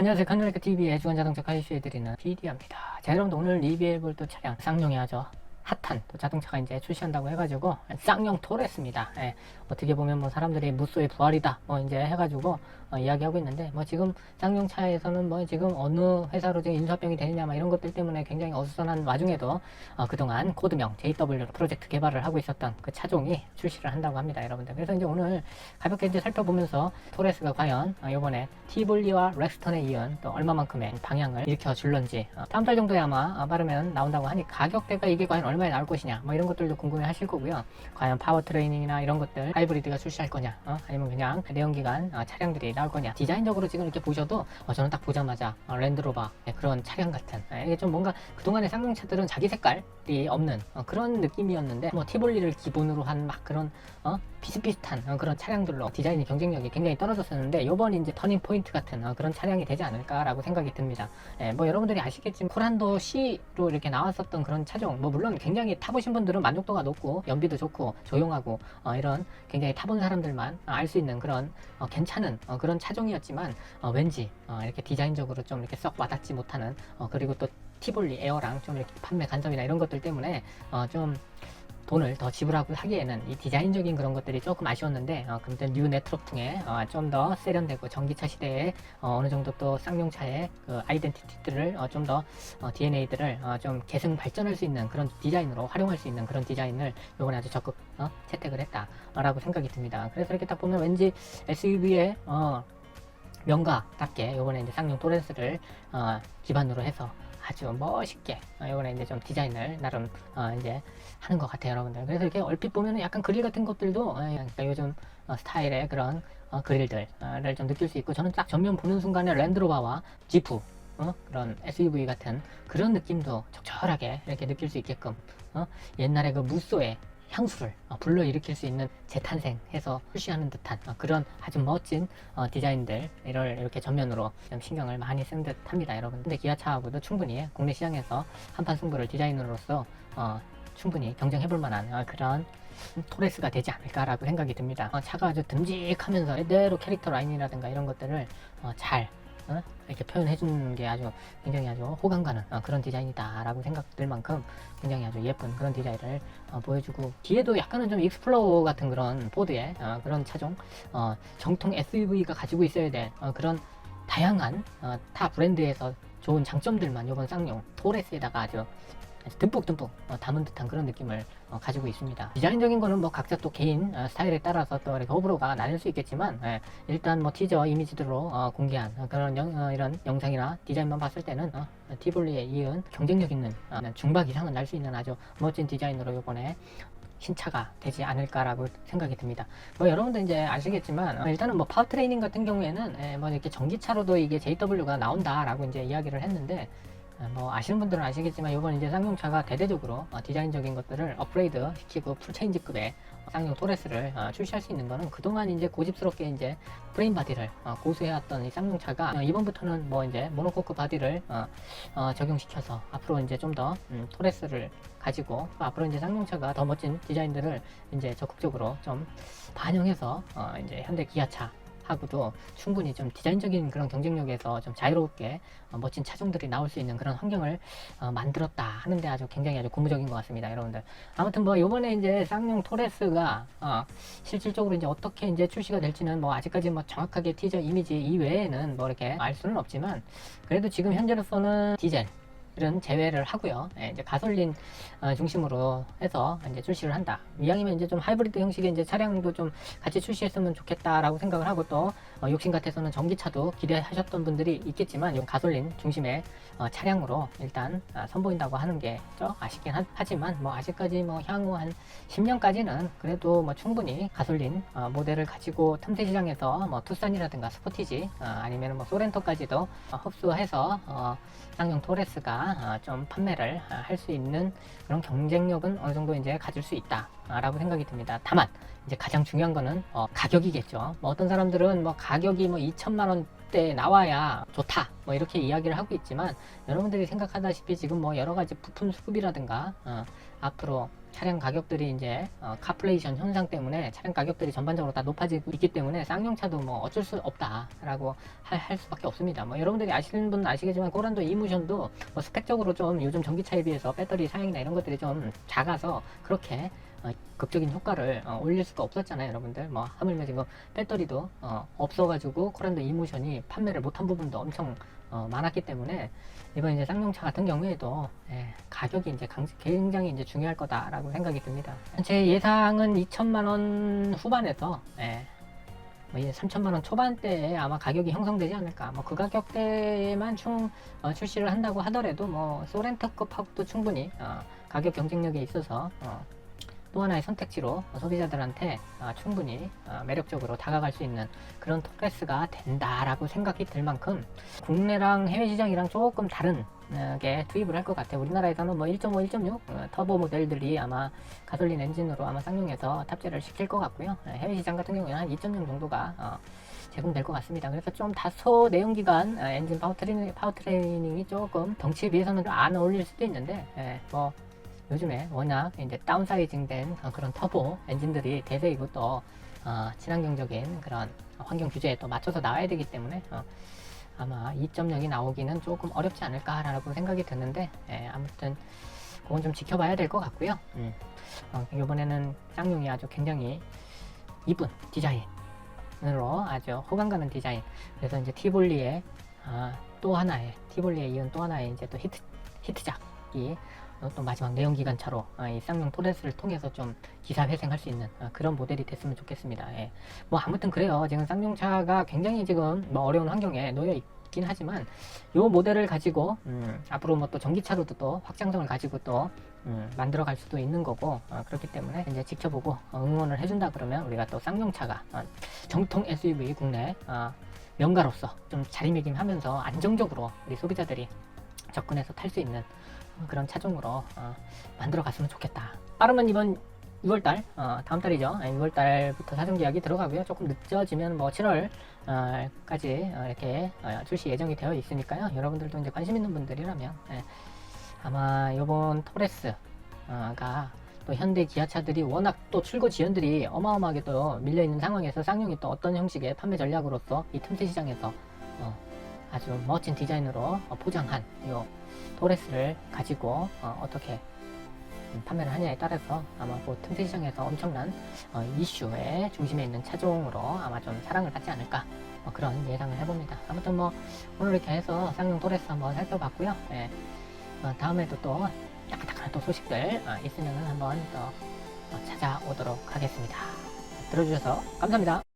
안녕하세요. 간노레크 TV의 주간 자동차 가이쇼해드리는 PD입니다. 자, 여러분들 오늘 리뷰해볼 또 차량 쌍용이 아주 핫한 또 자동차가 이제 출시한다고 해가지고 쌍용 토레스입니다. 예, 어떻게 보면 뭐 사람들이 무쏘의 부활이다 뭐 이제 해가지고 어, 이야기하고 있는데 뭐 지금 쌍용 차에서는 뭐 지금 어느 회사로 지금 인수합병이 되느냐 막 이런 것들 때문에 굉장히 어수선한 와중에도 어, 그동안 코드명 JW 프로젝트 개발을 하고 있었던 그 차종이 출시를 한다고 합니다, 여러분들. 그래서 이제 오늘 가볍게 이제 살펴보면서 토레스가 과연 어, 이번에 티볼리와 렉스턴에 이은 또 얼마만큼의 방향을 일으켜 줄런지 어, 다음 달 정도에 아마 어, 빠르면 나온다고 하니 가격대가 이게 과연 얼마 에 나올 것이냐 뭐 이런 것들도 궁금해 하실 거고요. 과연 파워 트레이닝이나 이런 것들 하이브리드가 출시할 거냐 어, 아니면 그냥 내연기관 어, 차량들이 나올 거냐 디자인적으로 지금 이렇게 보셔도 어, 저는 딱 보자마자 어, 랜드로버 네, 그런 차량 같은 예, 이게 좀 뭔가 그동안의 쌍용차들은 자기 색깔 이 없는 어, 그런 느낌이었는데 뭐 티볼리를 기본으로 한 막 그런 어, 비슷비슷한 어, 그런 차량들로 디자인이 경쟁력이 굉장히 떨어졌었는데 요번 이제 터닝 포인트 같은 어, 그런 차량이 되지 않을까라고 생각이 듭니다. 예, 뭐 여러분들이 아시겠지만 코란도 C로 이렇게 나왔었던 그런 차종 뭐 물론 굉장히 타보신 분들은 만족도가 높고 연비도 좋고 조용하고 어, 이런 굉장히 타본 사람들만 알 수 있는 그런 어, 괜찮은 어, 그런 차종이었지만 어, 왠지 어, 이렇게 디자인적으로 좀 이렇게 썩 와닿지 못하는 어, 그리고 또 티볼리 에어랑 좀 이렇게 판매 간섭이나 이런 것들 때문에 어, 좀 돈을 더 지불하고 하기에는 이 디자인적인 그런 것들이 조금 아쉬웠는데 어, 근데 뉴 네트워크풍에 어, 좀 더 세련되고 전기차 시대에 어, 느 정도 또 쌍용차의 그 아이덴티티들을 어, 좀더 DNA들을 좀 계승 발전할 수 있는 그런 디자인으로 활용할 수 있는 그런 디자인을 이번에 아주 적극 어, 채택을 했다라고 생각이 듭니다. 그래서 이렇게 딱 보면 왠지 SUV의 어, 명가답게 이번에 이제 쌍용 토렌스를 어, 기반으로 해서 아주 멋있게 어, 이번에 이제 좀 디자인을 나름 어, 이제 하는 것 같아요, 여러분들. 그래서 이렇게 얼핏 보면은 약간 그릴 같은 것들도 어, 그러니까 요즘 어, 스타일의 그런 어, 그릴들을 좀 느낄 수 있고 저는 딱 전면 보는 순간에 랜드로버와 지프 어? 그런 SUV 같은 그런 느낌도 적절하게 이렇게 느낄 수 있게끔 어? 옛날에 그 무쏘의 향수를 어, 불러일으킬 수 있는 재탄생해서 출시하는 듯한 어, 그런 아주 멋진 어, 디자인들 이를 이렇게 전면으로 좀 신경을 많이 쓴 듯합니다, 여러분. 근데 기아차하고도 충분히 국내 시장에서 한판 승부를 디자인으로서 어, 충분히 경쟁해 볼 만한 어, 그런 토레스가 되지 않을까라고 생각이 듭니다. 어, 차가 아주 듬직하면서 이대로 캐릭터 라인이라든가 이런 것들을 어, 잘 어? 이렇게 표현해 주는 게 아주 굉장히 아주 호감 가는 어, 그런 디자인이다라고 생각될 만큼 굉장히 아주 예쁜 그런 디자인을 어, 보여주고 뒤에도 약간은 좀 익스플로어 같은 그런 포드의 어, 그런 차종 어, 정통 SUV가 가지고 있어야 될 어, 그런 다양한 어, 타 브랜드에서 좋은 장점들만 이번 쌍용 토레스에다가 아주 아주 듬뿍듬뿍 어, 담은 듯한 그런 느낌을 어, 가지고 있습니다. 디자인적인 거는 뭐 각자 또 개인 어, 스타일에 따라서 또 호불호가 나뉠 수 있겠지만 예, 일단 뭐 티저 이미지들로 어, 공개한 어, 그런 영, 어, 이런 영상이나 디자인만 봤을 때는 어, 티볼리에 이은 경쟁력 있는 어, 중박 이상은 날 수 있는 아주 멋진 디자인으로 이번에 신차가 되지 않을까라고 생각이 듭니다. 뭐 여러분들 이제 아시겠지만 어, 일단은 뭐 파워 트레이닝 같은 경우에는 예, 뭐 이렇게 전기차로도 이게 JW가 나온다라고 이제 이야기를 했는데 어, 뭐 아시는 분들은 아시겠지만 이번 이제 쌍용차가 대대적으로 어, 디자인적인 것들을 업그레이드 시키고 풀체인지급의 쌍용 토레스를 어, 출시할 수 있는 거는 그동안 이제 고집스럽게 이제 프레임 바디를 어, 고수해왔던 이 쌍용차가 어, 이번부터는 뭐 이제 모노코크 바디를 적용시켜서 앞으로 이제 좀더 음, 토레스를 가지고 앞으로 이제 쌍용차가 더 멋진 디자인들을 이제 적극적으로 좀 반영해서 어, 이제 현대 기아차 하고도 충분히 좀 디자인적인 그런 경쟁력에서 좀 자유롭게 어, 멋진 차종들이 나올 수 있는 그런 환경을 어, 만들었다 하는데 아주 굉장히 아주 고무적인 것 같습니다, 여러분들. 아무튼 뭐 요번에 이제 쌍용 토레스가 어, 실질적으로 이제 어떻게 이제 출시가 될지는 뭐 아직까지 뭐 정확하게 티저 이미지 이외에는 뭐 이렇게 알 수는 없지만 그래도 지금 현재로서는 디젤 은 제외를 하고요. 예, 이제 가솔린 어, 중심으로 해서 이제 출시를 한다. 이왕이면 이제 좀 하이브리드 형식의 이제 차량도 좀 같이 출시했으면 좋겠다라고 생각을 하고 또 어, 욕심 같아서는 전기차도 기대하셨던 분들이 있겠지만 이 가솔린 중심의 어, 차량으로 일단 아, 선보인다고 하는 게 좀 아쉽긴 하, 지만뭐 아직까지 뭐 향후 한 10년까지는 그래도 뭐 충분히 가솔린 어, 모델을 가지고 틈새 시장에서 뭐 투싼이라든가 스포티지 어, 아니면 뭐 소렌토까지도 어, 흡수해서 어, 쌍용 토레스가 어, 좀 판매를 어, 할수 있는 그런 경쟁력은 어느 정도 이제 가질 수 있다 라고 생각이 듭니다. 다만 이제 가장 중요한 거는 어, 가격이겠죠. 뭐 어떤 사람들은 뭐 가격이 뭐 2천만 원대 나와야 좋다 뭐 이렇게 이야기를 하고 있지만 여러분들이 생각하다시피 지금 뭐 여러 가지 부품 수급이라든가 어, 앞으로 차량 가격들이 이제 어, 카플레이션 현상 때문에 차량 가격들이 전반적으로 다 높아지고 있기 때문에 쌍용차도 뭐 어쩔 수 없다라고 할, 할 수밖에 없습니다. 뭐 여러분들이 아시는 분은 아시겠지만 코란도 이무션도 뭐 스펙적으로 좀 요즘 전기차에 비해서 배터리 사양이나 이런 것들이 좀 작아서 그렇게 어, 극적인 효과를 어, 올릴 수가 없었잖아요, 여러분들. 뭐 하물며 지금 배터리도 어, 없어가지고 코란도 이모션이 판매를 못한 부분도 엄청 어, 많았기 때문에 이번 이제 쌍용차 같은 경우에도 예, 가격이 이제 강- 굉장히 이제 중요할 거다라고 생각이 듭니다. 제 예상은 2천만 원 후반에서 예, 뭐 3천만 원 초반대에 아마 가격이 형성되지 않을까. 뭐 그 가격대에만 충 어, 출시를 한다고 하더라도 뭐 소렌터급하고도 충분히 어, 가격 경쟁력이 있어서 어, 또 하나의 선택지로 소비자들한테 어, 충분히 어, 매력적으로 다가갈 수 있는 그런 토레스가 된다라고 생각이 들 만큼 국내랑 해외 시장이랑 조금 다른 어, 게 투입을 할 것 같아요. 우리나라에서는 뭐 1.5, 1.6 어, 터보 모델들이 아마 가솔린 엔진으로 아마 쌍용해서 탑재를 시킬 것 같고요. 어, 해외 시장 같은 경우에는 한 2.0 정도가 어, 제공될 것 같습니다. 그래서 좀 다소 내연기관 어, 엔진 파워트레이닝, 파워트레이닝이 조금 덩치에 비해서는 좀 안 어울릴 수도 있는데 예, 뭐 요즘에 워낙 이제 다운사이징된 어, 그런 터보 엔진들이 대세이고 또 어, 친환경적인 그런 환경 규제에 또 맞춰서 나와야 되기 때문에 어, 아마 2.0이 나오기는 조금 어렵지 않을까라고 생각이 드는데 예, 아무튼 그건 좀 지켜봐야 될 것 같고요. 음. 어, 이번에는 쌍용이 아주 굉장히 이쁜 디자인으로 아주 호감 가는 디자인. 그래서 이제 티볼리의 아, 또 하나의 티볼리에 이은 또 하나의 이제 또 히트 히트작이 어, 또 마지막 내연기관차로 어, 이 쌍용 토레스를 통해서 좀 기사 회생할 수 있는 어, 그런 모델이 됐으면 좋겠습니다. 예. 뭐 아무튼 그래요. 지금 쌍용차가 굉장히 지금 뭐 어려운 환경에 놓여 있긴 하지만 요 모델을 가지고 음, 앞으로 뭐 또 전기차로도 또 확장성을 가지고 또 음, 만들어 갈 수도 있는 거고 어, 그렇기 때문에 이제 지켜보고 어, 응원을 해준다 그러면 우리가 또 쌍용차가 어, 정통 SUV 국내 어, 명가로서 좀 자리매김하면서 안정적으로 우리 소비자들이 접근해서 탈 수 있는 어, 그런 차종으로 어, 만들어 갔으면 좋겠다. 빠르면 이번 6월달, 어, 다음 달이죠. 6월달부터 사전 계약이 들어가고요. 조금 늦어지면 뭐 7월까지 이렇게 어, 출시 예정이 되어 있으니까요. 여러분들도 이제 관심 있는 분들이라면 예, 아마 이번 토레스가 또 현대 기아차들이 워낙 또 출고 지연들이 어마어마하게 또 밀려 있는 상황에서 쌍용이 또 어떤 형식의 판매 전략으로서 이 틈새 시장에서 어, 아주 멋진 디자인으로 어, 포장한 이 토레스를 가지고 어, 떻게 판매를 하냐에 따라서 아마 그 틈새 시장에서 엄청난 어, 이슈의 중심에 있는 차종으로 아마 좀 사랑을 받지 않을까 뭐 그런 예상을 해봅니다. 아무튼 뭐 오늘 이렇게 해서 쌍용 토레스 한번 살펴봤고요. 예. 어, 다음에도 또 따끈따끈한 또 소식들 어, 있으면 한번 또 어, 찾아오도록 하겠습니다. 들어주셔서 감사합니다.